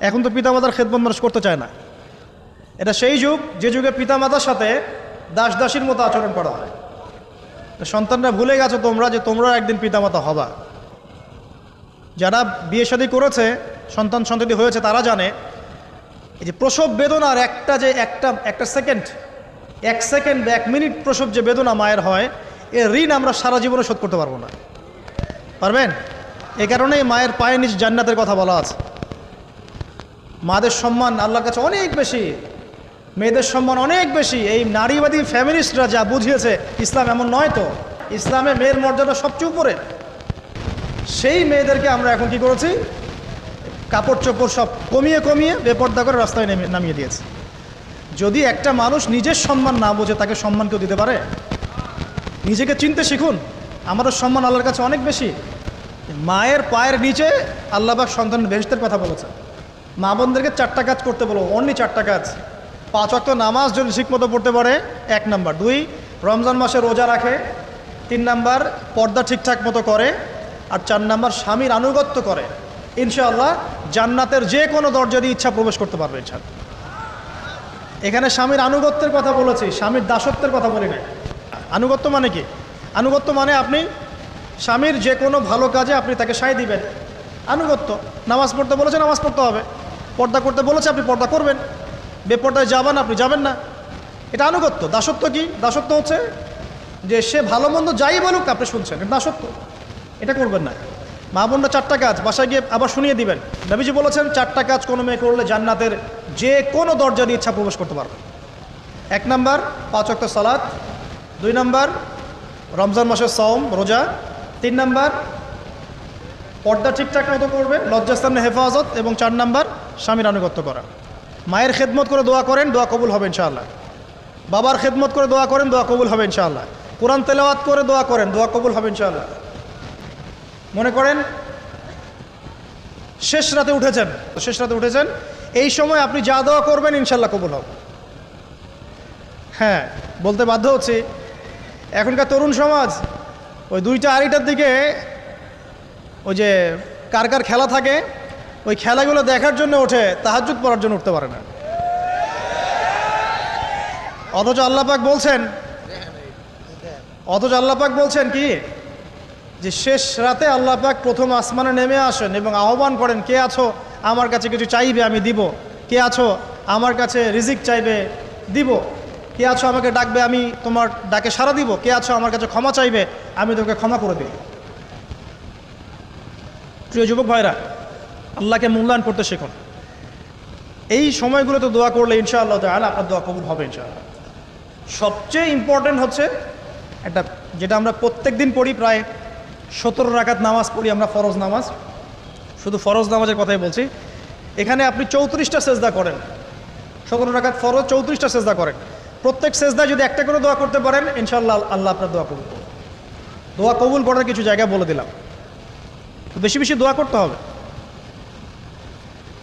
এখন তো পিতা মাতার খেদমত মানুষ করতে চায় না। এটা সেই যুগ, যে যুগে পিতা মাতার সাথে দাস দাসীর মতো আচরণ করা হয়। সন্তানরা ভুলে গেছো তোমরা যে তোমরা একদিন পিতামাতা হবা। যারা বিয়ে শাদী করেছে, সন্তান সন্ততি হয়েছে, তারা জানে এই যে প্রসব বেদনার একটা যে একটা একটা সেকেন্ড, এক সেকেন্ড বা এক মিনিট প্রসব যে বেদনা মায়ের হয় এ ঋণ আমরা সারা জীবনে শোধ করতে পারব না। পারবেন? এ কারণেই মায়ের পায়ের নিচ জান্নাতের কথা বলা আছে। মাদের সম্মান আল্লাহর কাছে অনেক বেশি। মেয়েদের সম্মান অনেক বেশি। এই নারীবাদী ফ্যামিলিস্টরা যা বুঝিয়েছে, ইসলাম এমন নয় তো। ইসলামে মেয়ের মর্যাদা সবচেয়ে উপরে। সেই মেয়েদেরকে আমরা এখন কি করেছি? কাপড় চোপড় সব কমিয়ে কমিয়ে বেপর্দা করে রাস্তায় নেমে, নামিয়ে দিয়েছে। যদি একটা মানুষ নিজের সম্মান না বোঝে, তাকে সম্মান কেউ দিতে পারে? নিজেকে চিনতে শিখুন। আমাদের সম্মান আল্লাহর কাছে অনেক বেশি। মায়ের পায়ের নিচে আল্লাহবাক সন্তান বেহেস্তের কথা বলেছে মা বোনদেরকে চারটা কাজ করতে বলো অনলি চারটা কাজ। পাঁচ অক্ত নামাজ যদি ঠিকমতো পড়তে পারে, এক নাম্বার। দুই, রমজান মাসে রোজা রাখে। তিন নাম্বার, পর্দা ঠিকঠাক মতো করে। আর চার নাম্বার, স্বামীর আনুগত্য করে। ইনশাআল্লাহ জান্নাতের যে কোনো দরজা দিয়ে ইচ্ছা প্রবেশ করতে পারবে, ইনশাআল্লাহ। এখানে স্বামীর আনুগত্যের কথা বলেছি, স্বামীর দাসত্বের কথা বলি না আনুগত্য মানে কি? আনুগত্য মানে আপনি স্বামীর যে কোনো ভালো কাজে আপনি তাকে সায় দিবেন। আনুগত্য, নামাজ পড়তে বলেছে, নামাজ পড়তে হবে। পর্দা করতে বলেছে, আপনি পর্দা করবেন। বেপর্দায় যাবেন, আপনি যাবেন না। এটা আনুগত্য। দাসত্ব কি? দাসত্ব হচ্ছে যে সে ভালো মন্দ যাই বলুক, আপনি শুনছেন। দাসত্ব। এটা করবেন না। মা বোনরা চারটা কাজ, বাসায় গিয়ে আবার শুনিয়ে দিবেন। নবীজি বলেছেন, চারটা কাজ কোনো মেয়ে করলে জান্নাতের যে কোনো দরজা দিয়ে ইচ্ছা প্রবেশ করতে পারবে। এক নাম্বার, পাঁচ অক্ট সালাদ দুই নাম্বার, রমজান মাসের সওম, রোজা। তিন নাম্বার, পর্দা ঠিকঠাক মতো করবে লজ্জাস্থানের হেফাজত। এবং চার নাম্বার স্বামীর আনুগত্য করা। মায়ের খেদমত করে দোয়া করেন, দোয়া কবুল হবে ইনশাআল্লাহ। বাবার খেদমত করে দোয়া করেন, দোয়া কবুল হবে ইনশাআল্লাহ। কোরআন তেলাওয়াত করে দোয়া করেন, দোয়া কবুল হবে ইনশাআল্লাহ। মনে করেন? শেষ রাতে উঠেছেন। শেষ রাতে উঠেছেন। এই সময় আপনি যা দোয়া করবেন ইনশাল্লাহ কবুল হবে। হ্যাঁ বলতে বাধ্য হচ্ছি। এখনকার তরুণ সমাজ, ওই দুইটা আড়াইটার দিকে ওই যে কার কার খেলা থাকে ওই খেলাগুলো দেখার জন্য ওঠে তাহাজুদ পড়ার জন্য উঠতে পারে না। অথচ আল্লাপাক বলছেন, অথচ আল্লাপাক বলছেন কি? যে শেষ রাতে আল্লাহ পাক প্রথম আসমানে নেমে আসেন এবং আহ্বান করেন, কে আছো? আমার কাছে কিছু চাইবে, আমি দিব। কে আছো? আমার কাছে রিজিক চাইবে, দিব। কে আছো? আমাকে ডাকবে, আমি তোমার ডাকে সাড়া দিব। কে আছো? আমার কাছে ক্ষমা চাইবে, আমি তোকে ক্ষমা করে দিই প্রিয় যুবক ভাইরা আল্লাহকে মূল্যায়ন করতে শিখুন। এই সময়গুলোতে দোয়া করলে ইনশাআল্লাহ তাহলে আপনার দোয়া কবুল হবে ইনশাআল্লাহ। সবচেয়ে ইম্পর্ট্যান্ট হচ্ছে একটা, যেটা আমরা প্রত্যেক দিন পড়ি প্রায় সতেরো রাকাত নামাজ পড়ি আমরা ফরজ নামাজ। শুধু ফরজ নামাজের কথাই বলছি। এখানে আপনি চৌত্রিশটা সেজদা করেন। সতেরো রাকাত ফরজ, চৌত্রিশটা সেজদা করেন। প্রত্যেক সেজদায় যদি একটা করে দোয়া করতে পারেন ইনশাল্লাহ আল্লাহ আপনার দোয়া কবুল। দোয়া কবুল করার কিছু জায়গা বলে দিলাম। বেশি বেশি দোয়া করতে হবে।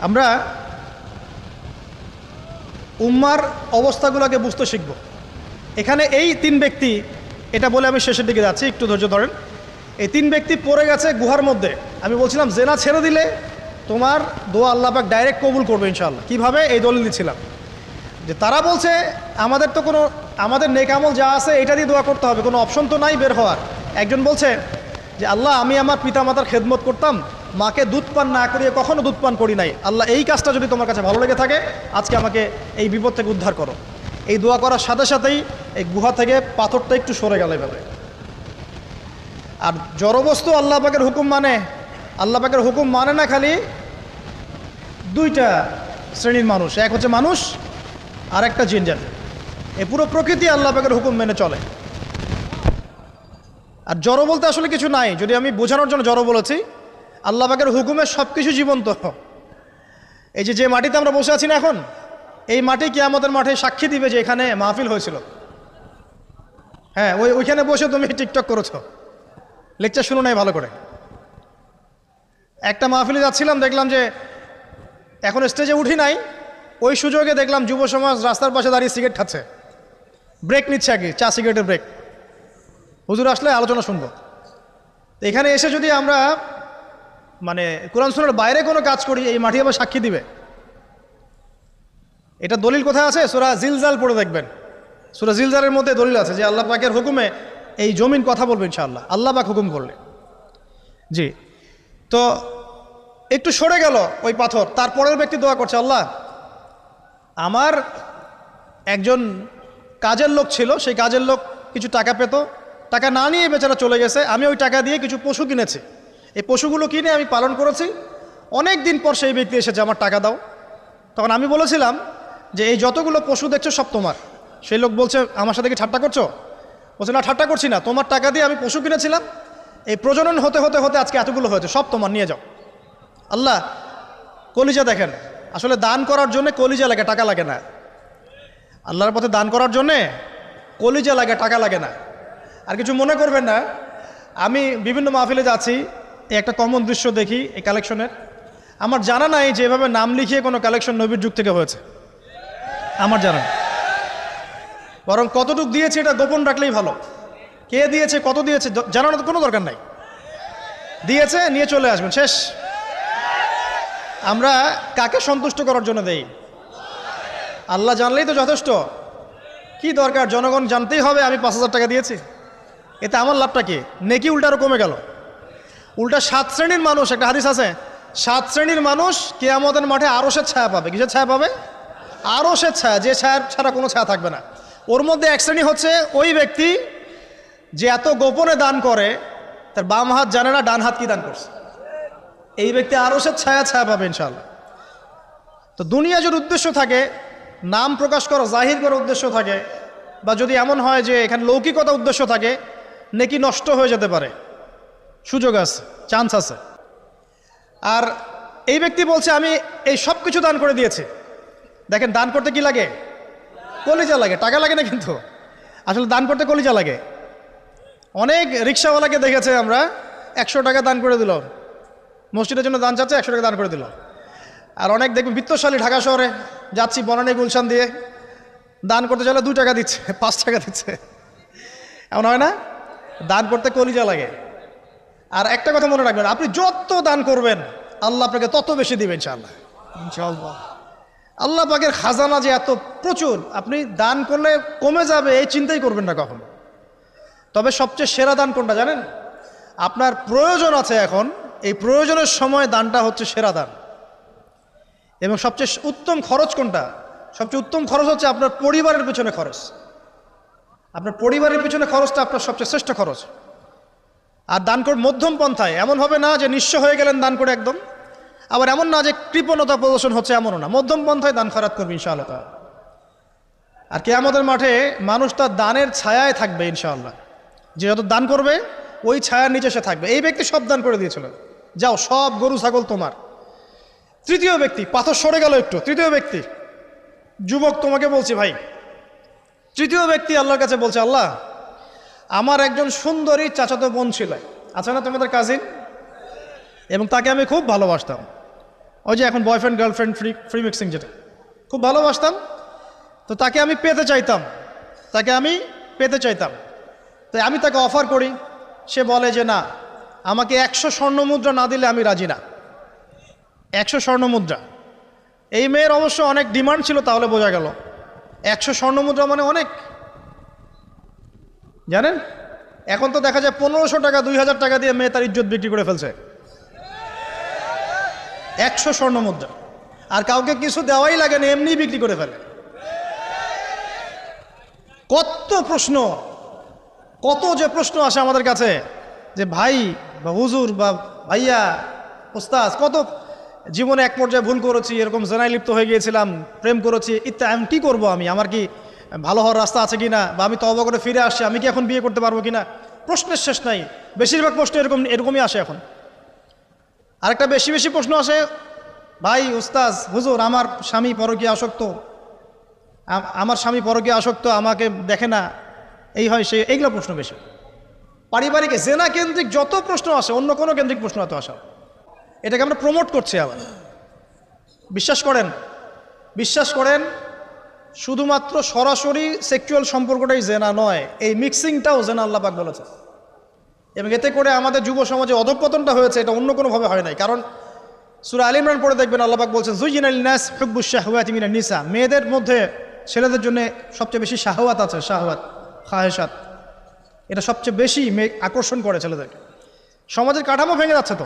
আমরা উম্মার অবস্থাগুলোকে বুঝতে শিখব। এখানে এই তিন ব্যক্তি, এটা বলে আমি শেষের দিকে যাচ্ছি, একটু ধৈর্য ধরেন। এই তিন ব্যক্তি পড়ে গেছে গুহার মধ্যে। আমি বলছিলাম, জেনা ছেড়ে দিলে তোমার দোয়া আল্লাপাক ডাইরেক্ট কবুল করবে ইনশাল্লাহ কীভাবে? এই দলিল দিচ্ছিলাম যে তারা বলছে, আমাদের তো কোনো, আমাদের নেকামল যা আছে, এটা দিয়ে দোয়া করতে হবে। কোনো অপশন তো নাই বের হওয়ার। একজন বলছে, যে আল্লাহ, আমি আমার পিতামাতার খেদমত করতাম মাকে দুধ পান না করিয়ে কখনো দুধ পান করি নাই। আল্লাহ এই কাজটা যদি তোমার কাছে ভালো লেগে থাকে, আজকে আমাকে এই বিপদ থেকে উদ্ধার করো। এই দোয়া করার সাথে সাথেই এই গুহা থেকে পাথরটা একটু সরে গেল এভাবে। আর জড়বস্তু আল্লাহ পাকের হুকুম মানে আল্লাহ পাকের হুকুম মানে না খালি দুইটা শ্রেণির মানুষ, এক হচ্ছে মানুষ আর একটা জিন জাতি। এই পুরো প্রকৃতি আল্লাহ পাকের হুকুম মেনে চলে। আর জড়ো বলতে আসলে কিছু নাই, যদি আমি বোঝানোর জন্য জড়ো বলেছি আল্লাহ পাকের হুকুমে সব কিছু জীবন্ত। এই যে যে মাটিতে আমরা বসে আছি না এখন, এই মাটি কি আমাদের মাঠে সাক্ষী দিবে যে এখানে মাহফিল হয়েছিল। হ্যাঁ ওই, ওইখানে বসে তুমি টিকটক করেছ। লেকচার শুনো নাই ভালো করে। একটা মাহফিলে যাচ্ছিলাম, দেখলাম যে এখন স্টেজে উঠি নাই। ওই সুযোগে দেখলাম যুব সমাজ রাস্তার পাশে দাঁড়িয়ে সিগারেট খাচ্ছে। ব্রেক নিচ্ছে আগে, চা সিগারেটের ব্রেক হুজুর আসলে আলোচনা শুনব। এখানে এসে যদি আমরা মানে কোরআন সুরের বাইরে কোনো কাজ করি, এই মাটি আবার সাক্ষী দিবে। এটা দলিল কোথায় আছে? সুরা জিলজাল পড়ে দেখবেন। সুরা জিলজালের মধ্যে দলিল আছে যে আল্লাহ পাকের হুকুমে এই জমিন কথা বলবে ইনশাআল্লাহ। আল্লাহ পাক হুকুম করলে। জি। তো একটু সরে গেল ওই পাথর, তারপরের ব্যক্তি দোয়া করছে, আল্লাহ, আমার একজন কাজের লোক ছিল, সেই কাজের লোক কিছু টাকা পেত, টাকা না নিয়ে বেচারা চলে গেছে, আমি ওই টাকা দিয়ে কিছু পশু কিনেছি। এই পশুগুলো কিনে আমি পালন করেছি। অনেক দিন পর সেই ব্যক্তি এসেছে, আমার টাকা দাও। তখন আমি বলেছিলাম যে, এই যতগুলো পশু দেখছ সব তোমার। সেই লোক বলছে, আমার সাথে কি ঠাট্টা করছ? বলছে, না, ঠাট্টা করছি না। তোমার টাকা দিয়ে আমি পশু কিনেছিলাম। এই প্রজনন হতে হতে হতে আজকে এতগুলো হয়েছে, সব তোমার, নিয়ে যাও। আল্লাহ, কলিজা দেখেন। আসলে দান করার জন্য কলিজা লাগে, টাকা লাগে না। আল্লাহর পথে দান করার জন্যে কলিজা লাগে, টাকা লাগে না। আর কিছু মনে করবেন না, আমি বিভিন্ন মাহফিলে যাচ্ছি একটা কমন দৃশ্য দেখি এই কালেকশনের আমার জানা নাই যে এভাবে নাম লিখিয়ে কোনো কালেকশন নবীর যুগ থেকে হয়েছে। আমার জানা নেই। বরং কতটুক দিয়েছে এটা গোপন রাখলেই ভালো। কে দিয়েছে, কত দিয়েছে জানানোর কোনো দরকার নাই। দিয়েছে, নিয়ে চলে আসবেন, শেষ। আমরা কাকে সন্তুষ্ট করার জন্য দেই? আল্লাহ জানলেই তো যথেষ্ট। কি দরকার? জনগণ জানতেই হবে, আমি পাঁচ হাজার টাকা দিয়েছি। এতে আমার লাভটা কি? নেকি উল্টারও কমে গেল। উল্টা সাত শ্রেণির মানুষ, একটা হাদিস আছে। সাত শ্রেণির মানুষ কে আমাদের মাঠে আরও সে ছায়া পাবে। কিসের ছায়া পাবে? আরও সে ছায়া, যে ছায়ার ছাড়া কোনো ছায়া থাকবে না। ওর মধ্যে এক শ্রেণি হচ্ছে ওই ব্যক্তি যে এত গোপনে দান করে, তার বাম হাত জানে না ডান হাত কি দান করছে। এই ব্যক্তি আরও সে ছায়া ছায়া পাবে ইনশাল্লাহ তো দুনিয়া যদি উদ্দেশ্য থাকে, নাম প্রকাশ করা, জাহির করার উদ্দেশ্য থাকে, বা যদি এমন হয় যে এখানে লৌকিকতা উদ্দেশ্য থাকে, নেকি নষ্ট হয়ে যেতে পারে। সুযোগ আছে চান্স আছে। আর এই ব্যক্তি বলছে, আমি এই সব কিছু দান করে দিয়েছি। দেখেন, দান করতে কি লাগে? কলিজা লাগে, টাকা লাগে না কিন্তু। আসলে দান করতে কলিজা লাগে। অনেক রিক্সাওয়ালাকে দেখেছে আমরা, একশো টাকা দান করে দিল। মসজিদের জন্য দান চাচ্ছে, একশো টাকা দান করে দিল। আর অনেক দেখবেন, বিত্তশালী ঢাকা শহরে যাচ্ছি বনানী গুলশান দিয়ে। দান করতে চাইলে দু টাকা দিচ্ছে, পাঁচ টাকা দিচ্ছে। এমন হয় না? দান করতে কলিজা লাগে। আর একটা কথা মনে রাখবেন আপনি যত দান করবেন আল্লাহ আপনাকে তত বেশি দিবেন ইনশাআল্লাহ। ইনশাআল্লাহ। আল্লাহ পাকের খাজানা যে এত প্রচুর আপনি দান করলে কমে যাবে এই চিন্তাই করবেন না কখনো। তবে সবচেয়ে সেরা দান কোনটা জানেন? আপনার প্রয়োজন আছে এখন এই প্রয়োজনের সময় দানটা হচ্ছে সেরা দান। এবং সবচেয়ে উত্তম খরচ কোনটা? সবচেয়ে উত্তম খরচ হচ্ছে আপনার পরিবারের পিছনে খরচ। আপনার পরিবারের পিছনে খরচটা আপনার সবচেয়ে শ্রেষ্ঠ খরচ। আর দান করে মধ্যম পন্থায়। এমন হবে না যে নিঃস্ব হয়ে গেলেন দান করে একদম। আবার এমন না যে কৃপণতা প্রদর্শন হচ্ছে এমনও না। মধ্যম পন্থায় দান খরাত করবে ইনশাআল্লাহ। আর কে আমাদের মাঠে মানুষ তার দানের ছায়ায় থাকবে ইনশাআল্লাহ। যে যত দান করবে, ওই ছায়ার নিচে সে থাকবে। এই ব্যক্তি সব দান করে দিয়েছিল। যাও, সব গরু, ছাগল তোমার। তৃতীয় ব্যক্তি, পাথর সরে গেল একটু। তৃতীয় ব্যক্তি, যুবক তোমাকে বলছি, ভাই, তৃতীয় ব্যক্তি আল্লাহর কাছে বলছে, আল্লাহ আমার একজন সুন্দরী চাচাতো বোন ছিল। আছে না, তোমাদের কাজিন এবং তাকে আমি খুব ভালোবাসতাম। ওই যে এখন boyfriend girlfriend free free mixing যেটা। খুব ভালোবাসতাম। তো তাকে আমি পেতে চাইতাম। তাকে আমি পেতে চাইতাম। তাই আমি তাকে অফার করি। সে বলে যে, না, আমাকে একশো স্বর্ণ মুদ্রা না দিলে আমি রাজি না। একশো স্বর্ণ মুদ্রা। এই মেয়ের অবশ্য অনেক ডিমান্ড ছিল, তাহলে বোঝা গেল। একশো স্বর্ণ মুদ্রা মানে অনেক। জানেন? এখন তো দেখা যায় পনেরোশো টাকা, দুই হাজার টাকা দিয়ে মেয়ে তার ইজ্জত বিক্রি করে ফেলছে। একশো স্বর্ণ মুদ্রা। আর কাউকে কিছু দেওয়াই লাগে না এমনি বিক্রি করে ফেলে। কত প্রশ্ন, কত যে প্রশ্ন আসে আমাদের কাছে যে ভাই বা হুজুর বা ভাইয়া ওস্তাজ কত জীবনে এক পর্যায়ে ভুল করেছি, এরকম জেনায় লিপ্ত হয়ে গিয়েছিলাম, প্রেম করেছি ইত্যা আমি কী করব আমি? আমার কি ভালো হওয়ার রাস্তা আছে কি না বা আমি তবা করে ফিরে আসছি আমি কি এখন বিয়ে করতে পারব কি না প্রশ্নের শেষ নাই। বেশিরভাগ প্রশ্ন এরকম, এরকমই আসে এখন। আরেকটা বেশি বেশি প্রশ্ন আসে, ভাই উস্তাজ হুজুর, আমার স্বামী পরকীয় আসক্ত। আমার স্বামী পরকীয় আসক্ত, আমাকে দেখে না। এই হয় সে এইগুলো প্রশ্ন বেশি। পারিবারিক জেনা কেন্দ্রিক যত প্রশ্ন আসে, অন্য কোনো কেন্দ্রিক প্রশ্ন এত আসা এটাকে আমরা প্রমোট করছি আবার। বিশ্বাস করেন বিশ্বাস করেন শুধুমাত্র সরাসরি সেক্সুয়াল সম্পর্কটাই জেনা নয়, এই মিক্সিংটাও জেনা আল্লাপাক বলেছে এবং এতে করে আমাদের যুব সমাজে অধপতনটা হয়েছে, এটা অন্য কোনোভাবে হয় নাই। কারণ সুরা আলী ইমরান পড়ে দেখবেন আল্লাপাক বলছেন জুইন আল নাস হুকবুস শাহওয়াত মিনা নিসা। মেয়েদের মধ্যে ছেলেদের জন্য সবচেয়ে বেশি শাহওয়াত আছে, শাহওয়াত খাহেসাত এটা সবচেয়ে বেশি মেয়ে আকর্ষণ করে ছেলেদেরকে। সমাজের কাঠামো ভেঙে যাচ্ছে তো।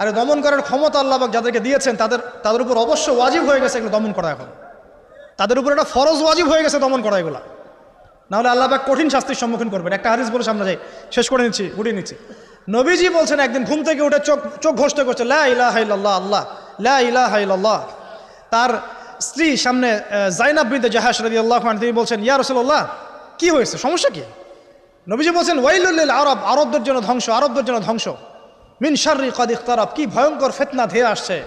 আরে দমন করার ক্ষমতা আল্লাহ পাক যাদেরকে দিয়েছেন, তাদের তাদের উপর অবশ্য ওয়াজিব হয়ে গেছে এগুলো দমন করা এখন। তাদের উপর একটা ফরজ ওয়াজিব হয়ে গেছে দমন করা এগুলা। নাহলে আল্লাহ পাক কঠিন শাস্তির সম্মুখীন করবেন। একটা হারিস বলে সামনে যাই, শেষ করে নিচ্ছি গুটিয়ে নিচ্ছি। নবীজি বলছেন, একদিন ঘুম থেকে উঠে চোখ চোখ ঘষতে করছে, লা ইলাহা ইল্লাল্লাহ, আল্লাহ, লা ইলাহা ইল্লাল্লাহ। তার স্ত্রী সামনে জাইনাব বিনতে জাহাজ রাদিয়াল্লাহু আনহা, তিনি বলছেন, ইয়া রাসূলুল্লাহ, কি হয়েছে? সমস্যা কি? নবীজি বলছেন ওয়াইলুল্লিল আরব, আরবদের জন্য ধ্বংস, আরবদের জন্য ধ্বংস। মিন শাররি কদ ইখতারাব, কি ভয়ঙ্কর ফিতনা ধেয়ে আসছে।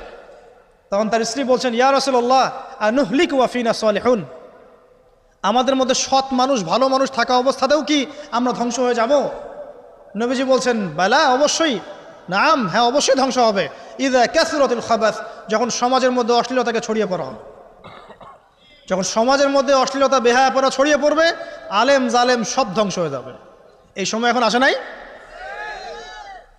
তখন তার স্ত্রী বলছেন, ইয়া রাসূলুল্লাহ, আনুহলিক ওয়া ফিনা সালিহুন? আমাদের মধ্যে সৎ মানুষ, ভালো মানুষ থাকা অবস্থাতেও কি আমরা ধ্বংস হয়ে যাব? নবীজি বলছেন, বেলা, অবশ্যই। নাম হ্যাঁ অবশ্যই ধ্বংস হবে। ইদা ক্যাসরতুল খাবাস, যখন সমাজের মধ্যে অশ্লীলতাকে ছড়িয়ে পড়া হবে যখন সমাজের মধ্যে অশ্লীলতা বেহায়া পড়া ছড়িয়ে পড়বে, আলেম জালেম সব ধ্বংস হয়ে যাবে। এই সময় এখন আসে নাই?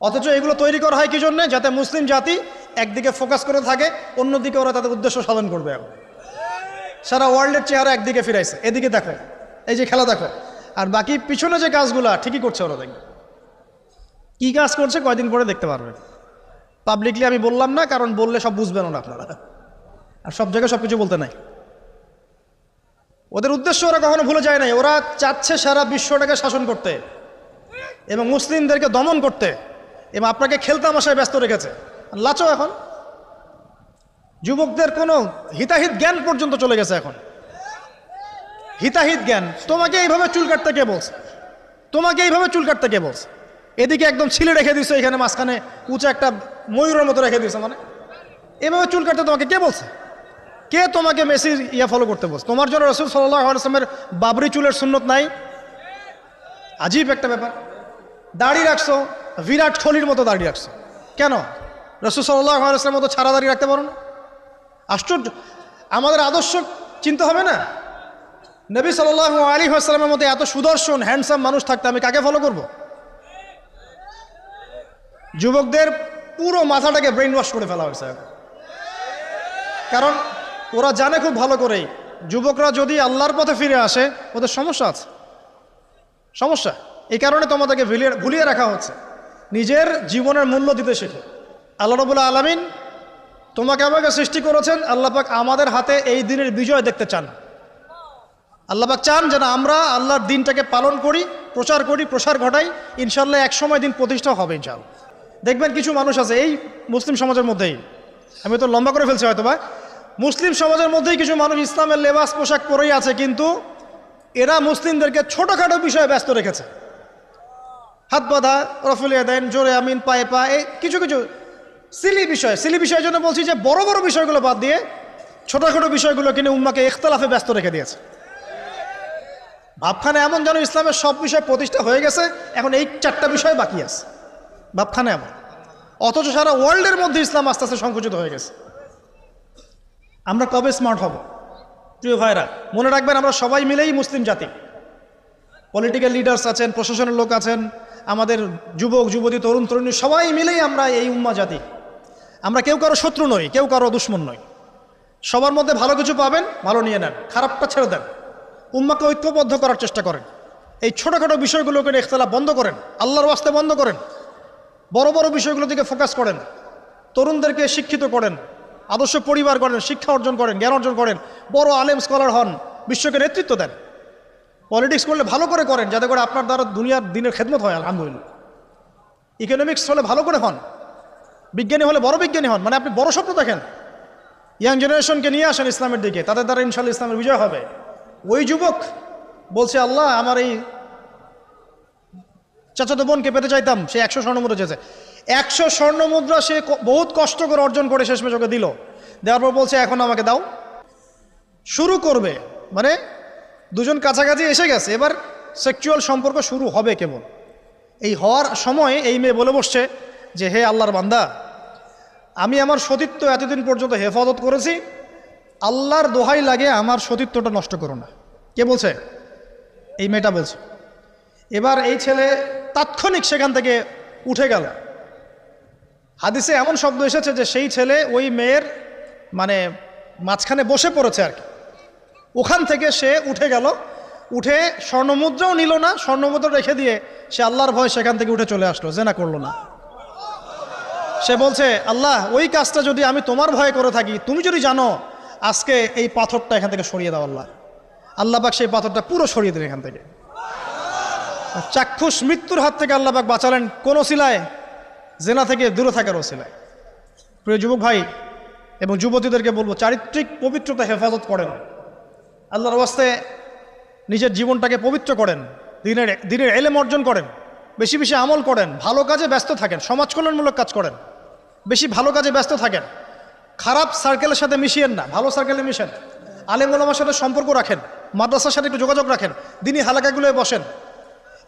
অথচ এগুলো তৈরি করা হয় কি জন্য যাতে মুসলিম জাতি একদিকে ফোকাস করে থাকে, অন্যদিকে ওরা তাদের উদ্দেশ্য সাধন করবে এখন। সারা ওয়ার্ল্ডের চেহারা একদিকে ফিরাইছে। এদিকে দেখো, এই যে খেলা দেখো। আর বাকি পিছনে যে কাজগুলো, ঠিকই করছে ওরা দেখবে। কী কাজ করছে কয়দিন পরে দেখতে পারবে। পাবলিকলি আমি বললাম না, কারণ বললে সব বুঝবেন না আপনারা। আর সব জায়গায় সব কিছু বলতে নাই। ওদের উদ্দেশ্য ওরা কখনো ভুলে যায় নাই। ওরা চাচ্ছে সারা বিশ্বটাকে শাসন করতে এবং মুসলিমদেরকে দমন করতে। এবং আপনাকে খেলতামাশায় ব্যস্ত রেখেছে। লাচো এখন। যুবকদের কোনো হিতাহিত জ্ঞান পর্যন্ত চলে গেছে এখন। হিতাহিত জ্ঞান। তোমাকে এইভাবে চুল কাটতে কে বলছে? তোমাকে এইভাবে চুল কাটতে কে বলছে? এদিকে একদম ছিলে রেখে দিছো এখানে মাঝখানে উঁচু একটা ময়ূরের মতো রেখে দিছো মানে। এভাবে চুল কাটতে তোমাকে কে বলছে? কে তোমাকে মেসি ইয়া ফলো করতে বলছে? তোমার জন্য রসুল সাল্লাহ আসলামের বাবরি চুলের সুন্নত নাই? আজীব একটা ব্যাপার। দাড়ি রাখছো বিরাট কোহলির মতো দাঁড়িয়ে রাখছো। কেন? রসুল সাল্লাহ আসলামের মতো ছাড়া দাঁড়িয়ে রাখতে পারো না আশ্চর্য। আমাদের আদর্শ চিন্তা হবে না? নবী সাল্লাহ আলী আসসালামের মতো এত সুদর্শন হ্যান্ডসাম মানুষ থাকতে আমি কাকে ফলো করব? যুবকদের পুরো মাথাটাকে ব্রেন ওয়াশ করে ফেলা হয়েছে। কারণ ওরা জানে খুব ভালো করেই, যুবকরা যদি আল্লাহর পথে ফিরে আসে, ওদের সমস্যা আছে। সমস্যা। এই কারণে তোমাদেরকে ভুলিয়ে ভুলিয়ে রাখা হচ্ছে। নিজের জীবনের মূল্য দিতে শেখে। আল্লাহ রবুল্লা আলমিন তোমাকে আমাকে সৃষ্টি করেছেন, আল্লাহ পাক আমাদের হাতে এই দিনের বিজয় দেখতে চান। আল্লাহ পাক চান যেন আমরা আল্লাহর দিনটাকে পালন করি, প্রচার করি, প্রসার ঘটাই ইনশাল্লাহ এক সময় দিন প্রতিষ্ঠা হবে ইনশাল্লাহ দেখবেন কিছু মানুষ আছে, এই মুসলিম সমাজের মধ্যেই, আমি তো লম্বা করে ফেলছি হয়তো বা মুসলিম সমাজের মধ্যেই কিছু মানুষ ইসলামের লেবাস পোশাক পরেই আছে, কিন্তু এরা মুসলিমদেরকে ছোটোখাটো বিষয়ে ব্যস্ত রেখেছে। হাত বাঁধা রফুলিয়া দেন, জোরে আমিন, পায়ে পা, এই কিছু কিছু। সিলি বিষয়, সিলি বিষয়ের জন্য বলছি যে বড় বড় বিষয়গুলো বাদ দিয়ে ছোটোখাটো বিষয়গুলো কিনে উম্মাকে ইখতলাফে ব্যস্ত রেখে দিয়েছে। ভাবখানে এমন যেন ইসলামের সব বিষয় প্রতিষ্ঠা হয়ে গেছে, এখন এই চারটা বিষয় বাকি আছে। ভাবখানে এমন। অথচ সারা ওয়ার্ল্ডের মধ্যে ইসলাম আস্তে আস্তে সংকুচিত হয়ে গেছে। আমরা কবে স্মার্ট হব? প্রিয় ভাইরা, মনে রাখবেন আমরা সবাই মিলেই মুসলিম জাতি। পলিটিক্যাল লিডার্স আছেন, প্রশাসনের লোক আছেন আমাদের যুবক, যুবতী, তরুণ, তরুণী সবাই মিলেই আমরা এই উম্মা জাতি। আমরা কেউ কারও শত্রু নই, কেউ কারও দুশ্মন নই। সবার মধ্যে ভালো কিছু পাবেন, ভালো নিয়ে নেন, খারাপটা ছেড়ে দেন। উম্মাকে ঐক্যবদ্ধ করার চেষ্টা করেন। এই ছোটোখাটো বিষয়গুলোকে ইখতলাফ বন্ধ করেন, আল্লাহর ওয়াস্তে বন্ধ করেন। বড় বড় বিষয়গুলো দিকে ফোকাস করেন। তরুণদেরকে শিক্ষিত করেন, আদর্শ পরিবার করেন শিক্ষা অর্জন করেন, জ্ঞান অর্জন করেন, বড় আলেম স্কলার হন, বিশ্বকে নেতৃত্ব দেন। পলিটিক্স করলে ভালো করে করেন, যাতে করে আপনার দ্বারা দুনিয়ার দিনের খেদমত হয়, আলহামদুলিল্লাহ। ইকোনমিক্স হলে ভালো করে হন। বিজ্ঞানী হলে বড় বিজ্ঞানী হন মানে আপনি বড় স্বপ্ন দেখেন। ইয়াং জেনারেশনকে নিয়ে আসেন ইসলামের দিকে, তাদের দ্বারা ইনশাল্লাহ ইসলামের বিজয় হবে। ওই যুবক বলছে, আল্লাহ, আমার এই চাচাতো বোনকে পেতে চাইতাম, সে একশো স্বর্ণমুদ্রা চেয়েছে। একশো স্বর্ণমুদ্রা সে বহুত কষ্ট করে অর্জন করে শেষমেশ ওকে দিল। দেওয়ার পর বলছে, এখন আমাকে দাও। শুরু করবে মানে দুজন কাছাকাছি এসে গেছে। এবার সেক্সুয়াল সম্পর্ক শুরু হবে কেবল। এই হওয়ার সময় এই মেয়ে বলে বসছে যে, হে আল্লাহর বান্দা, আমি আমার সতীত্ব এতদিন পর্যন্ত হেফাজত করেছি। আল্লাহর দোহাই লাগে আমার সতীত্বটা নষ্ট করো না। কে বলছে? এই মেয়েটা বলছে। এবার এই ছেলে তাৎক্ষণিক সেখান থেকে উঠে গেল। হাদিসে এমন শব্দ এসেছে যে, সেই ছেলে ওই মেয়ের মানে মাঝখানে বসে পড়েছে আর কি। ওখান থেকে সে উঠে গেল। উঠে স্বর্ণমুদ্রাও নিল না, স্বর্ণমুদ্রা রেখে দিয়ে সে আল্লাহর ভয় সেখান থেকে উঠে চলে আসলো, জেনা করল না। সে বলছে, আল্লাহ, ওই কাজটা যদি আমি তোমার ভয়ে করে থাকি, তুমি যদি জানো, আজকে এই পাথরটা এখান থেকে সরিয়ে দাও আল্লাহ। আল্লাহ পাক সেই পাথরটা পুরো সরিয়ে দিলেন এখান থেকে। চাক্ষুষ মৃত্যুর হাত থেকে আল্লাহ পাক বাঁচালেন কোন ওসিলায় জেনা থেকে দূরে থাকার ওসিলায় প্রিয় যুবক ভাই এবং যুবতীদেরকে বলব, চারিত্রিক পবিত্রতা হেফাজত করেন। আল্লাহর ওয়াস্তে নিজের জীবনটাকে পবিত্র করেন, দিনের দিনের এলেম অর্জন করেন, বেশি বেশি আমল করেন, ভালো কাজে ব্যস্ত থাকেন, সমাজ কল্যাণমূলক কাজ করেন, বেশি ভালো কাজে ব্যস্ত থাকেন, খারাপ সার্কেলের সাথে মিশিয়েন না, ভালো সার্কেলে মিশেন, আলেম ওলামার সাথে সম্পর্ক রাখেন, মাদ্রাসার সাথে একটু যোগাযোগ রাখেন দিনই হালাকাগুলোয় বসেন,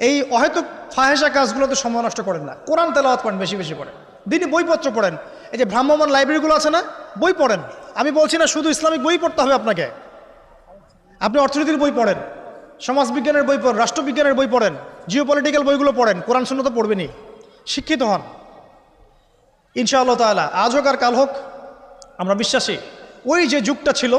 এই অহেতুক ফাহেসা কাজগুলোতে সময় নষ্ট করেন না, কোরআন তেলাওয়াত করেন বেশি বেশি করে দিনই বইপত্র পড়েন, এই যে ভ্রাম্যমান লাইব্রেরিগুলো আছে না, বই পড়েন, আমি বলছি না শুধু ইসলামিক বই পড়তে হবে আপনাকে আপনি অর্থনীতির বই পড়েন, সমাজবিজ্ঞানের বই পড়েন, রাষ্ট্রবিজ্ঞানের বই পড়েন জিও পলিটিক্যাল বইগুলো পড়েন, কোরআন শূন্য তো পড়বেনই। শিক্ষিত হন। ইনশাআল্লাহ তাআলা, আজ হোক আর কাল হোক, আমরা বিশ্বাসী। ওই যে যুগটা ছিল,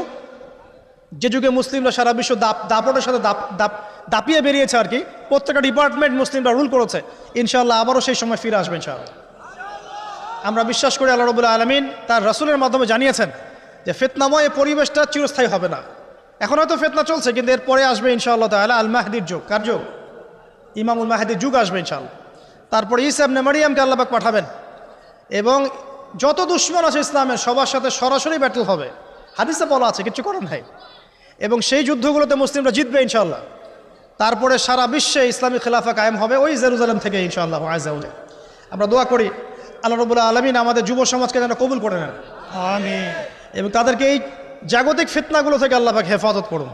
যে যুগে মুসলিমরা সারা বিশ্ব দাপ, দাপটের সাথে দাপ দাপ, দাপিয়ে বেরিয়েছে আর কি, প্রত্যেকটা ডিপার্টমেন্ট মুসলিমরা রুল করেছে। ইনশাআল্লাহ আবারও সেই সময় ফিরে আসবে ইনশাআল্লাহ। আমরা বিশ্বাস করি আল্লাহ রবুল্লাহ আলমিন তার রাসুলের মাধ্যমে জানিয়েছেন যে ফেতনাময় পরিবেশটা চিরস্থায়ী হবে না। এখন হয়তো ফেতনা চলছে কিন্তু এরপরে আসবে ইনশাআল্লাহ তাহলে আল মাহদির যুগ। কার যুগ? ইমামুল মাহাদির যুগ আসবে ইনশাআল্লাহ। তারপরে ইসাব নেমারিয়ামকে আল্লাহবাক পাঠাবেন। এবং যত দুশ্মন আছে ইসলামের সবার সাথে সরাসরি ব্যাটল হবে। হাদিসে বলা আছে কিছু করেন নাই। এবং সেই যুদ্ধগুলোতে মুসলিমরা জিতবে ইনশাআল্লাহ। তারপরে সারা বিশ্বে ইসলামী খেলাফা কায়েম হবে ওই জেরুজালেম থেকে ইনশাআল্লাহ আজাউলে আমরা দোয়া করি আল্লাহ রবুল্লাহ আলমিন আমাদের যুব সমাজকে যেন কবুল করে নেন। আমি এবং তাদেরকে এই জাগতিক ফিতনাগুলো থেকে আল্লাহকে হেফাজত করুন।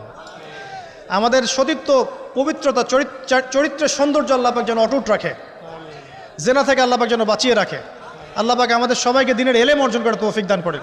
আমাদের সতীত্ব, পবিত্রতা চরিত্র চরিত্রের সৌন্দর্য আল্লাপাক যেন অটুট রাখে। জেনা থেকে আল্লাপাক যেন বাঁচিয়ে রাখে। আল্লাপাক আমাদের সবাইকে দিনের এলেম অর্জন করে তৌফিক দান করেন।